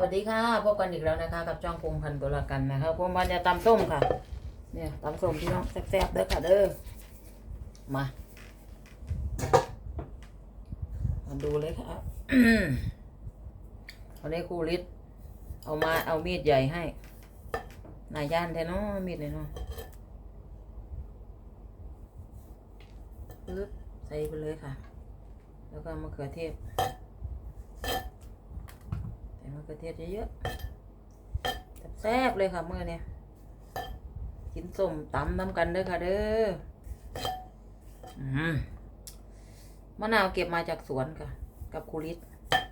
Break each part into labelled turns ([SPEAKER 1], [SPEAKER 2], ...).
[SPEAKER 1] วัสดีค่ะพบกันอีกแล้วนะคะกับจ้องพงพันธุ์ตุลากันนะคะผมวันจะตำส้มค่ะ เนี่ยตำส้มพี่น้องแซ่บๆเด้อค่ะเด้อมามาดูเลยค่ะวันนี้ครูฤทธิ์เอามาเอามีดใหญ่ให้นายย่านแท้เนาะมีดเลยเนาะปึ๊บใส่ไปเลยค่ะ แล้วก็มะเขือเทศ เขือเทศเยอะๆแซ่บเลยค่ะเมื่อเนี่ยกินส้มตำน้ำกันเด้อค่ะเด้อมะนาวเก็บมาจากสวนค่ะ กับครูริศ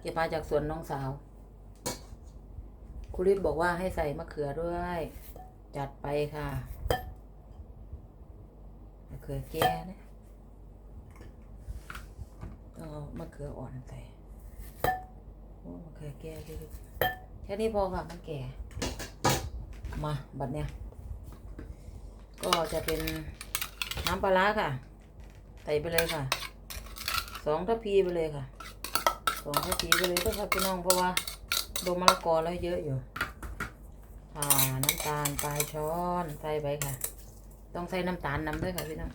[SPEAKER 1] เก็บมาจากสวนน้องสาวครูริศบอกว่าให้ใส่มะเขือด้วย จัดไปค่ะมะเขือแก่นะต้องเอามะเขืออ่อนใส่ อ้เขือแก่ด้วยแค่นี้พอค่ะมันแก่ มาบัดเนี้ยก็จะเป็นน้ำปลาร้าค่ะ ใส่ไปเลยค่ะ สองทัพพีไปเลยค่ะ สองทัพพีไปเลยก็ครับพี่น้องเพราะว่าโดมะละกอแล้วเยอะอยู่อ่าน้ำตาลปลายช้อนใส่ไปค่ะ ต้องใส่น้ำตาลนำด้วยค่ะพี่น้อง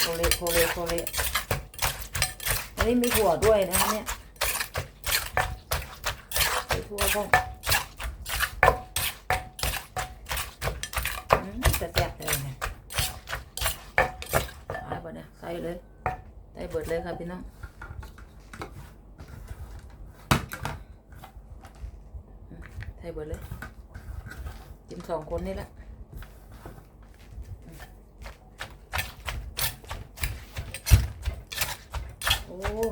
[SPEAKER 1] โคเลโคเลโคเล อันนี้มีถั่วด้วยนะคะเนี่ยใส่ถั่วบ้างอืมจะแซ่บเลยเนี่ยหายไปเนี่ยใส่เลยใส่เบิดเลยค่ะพี่น้องใส่เบิดเลยกินสองคนนี่แหละ โอ้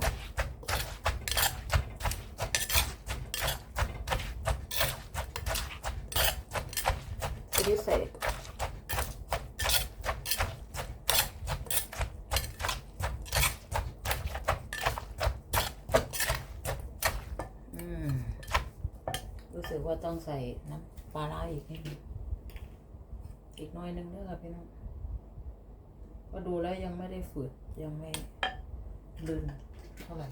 [SPEAKER 1] What do you say? อืมรู้สึกว่าต้องใส่น้ำปลาร้าอีกนิดนึงอีกน้อยนึงเด้อค่ะพี่น้องก็ดูแล้วยังไม่ได้ฝืดยังไม่ลื่น เท่าไหร่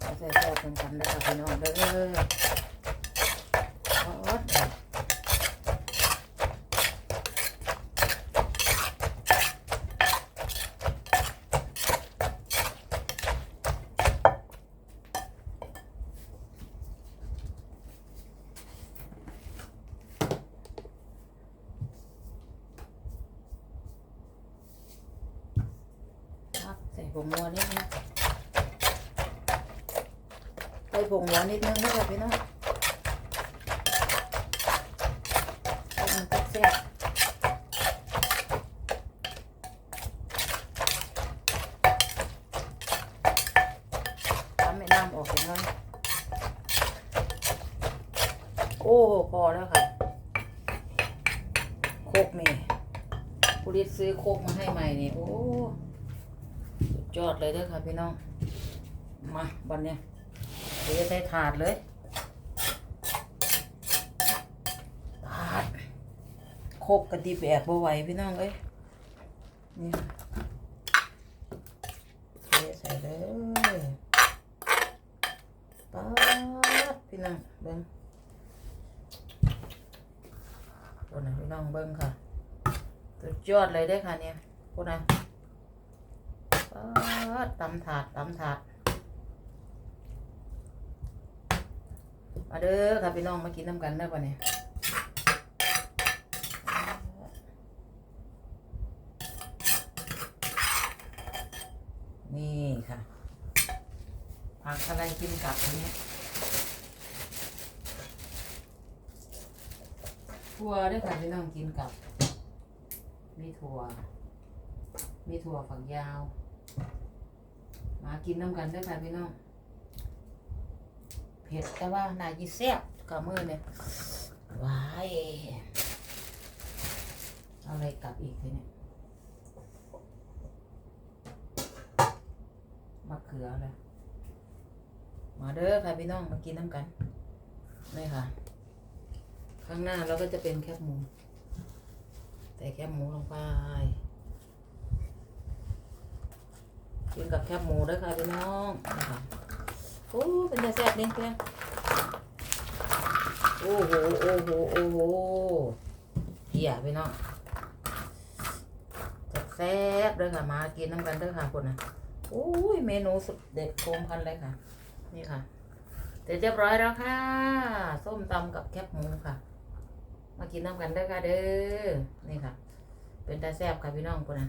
[SPEAKER 1] เอาแซ่บๆกันกันได้อค่ะพี่น้องเด้อออดครับใส่ ผงนัวนิดนึงใส่ผงวานนิดนึงนะครับพี่น้องมันแซ่บทำให้น้ำออกองน้อยโอ้พอแล้วค่ะโคกนี่ผู้ริซื้อโคกมาให้ใหม่นี่โอ้ ยอดเลยเด้อค่ะพี่น้อง มาบันเนี้ยเทใส่ถาดเลยถาดโคกกะดิบแบกบ่ไหวพี่น้องเอ้ยนี่เทใส่เลยป๊าดพี่น้องเบิ้งตัวนะพี่น้องเบิ้งค่ะสุดยอดเลยได้อค่ะเนี่ยพวกนะ ตำถาดตำถาดมาเด้อค่ะพี่น้องมากินน้ำกันได้ป่ะเนี่ยนี่ค่ะผักอะไรกินกับอันนี้ถั่วด้วยค่ะพี่น้องกินกับ มีถั่ว มีถั่วฝักยาว มากินน้ำกันด้วยค่ะพี่น้องเผ็ดแต่ว่านาจีแซ่บกับมือเนี่ยว้ายเอาอะไรกลับอีกทีเนี่ยมะเขือเลยมาเด้อค่ะพี่น้องมากินน้ำกันนี่ค่ะ ข้างหน้าเราก็จะเป็นแคบหมู แต่แคบหมูลงไป กินกับแคบหมูด้วยค่ะพี่น้องนี่ค่ะโอ้เป็นแต่แซ่บนี่เพียงโอ้โหโอ้โหโอ้โหเหี้ยพี่น้องแซ่บเด้อค่ะมากินน้ำกันด้อค่ะคนน่ะโอ้ยเมนูสุดเด็ดโคมพันเลยค่ะ นี่ค่ะเสร็จเรียบร้อยแล้วค่ะ ส้มตำกับแคบหมูค่ะ มากินน้ำกันด้อค่ะเด้อนี่ค่ะ เป็นตาแซ่บค่ะพี่น้องคนน่ะ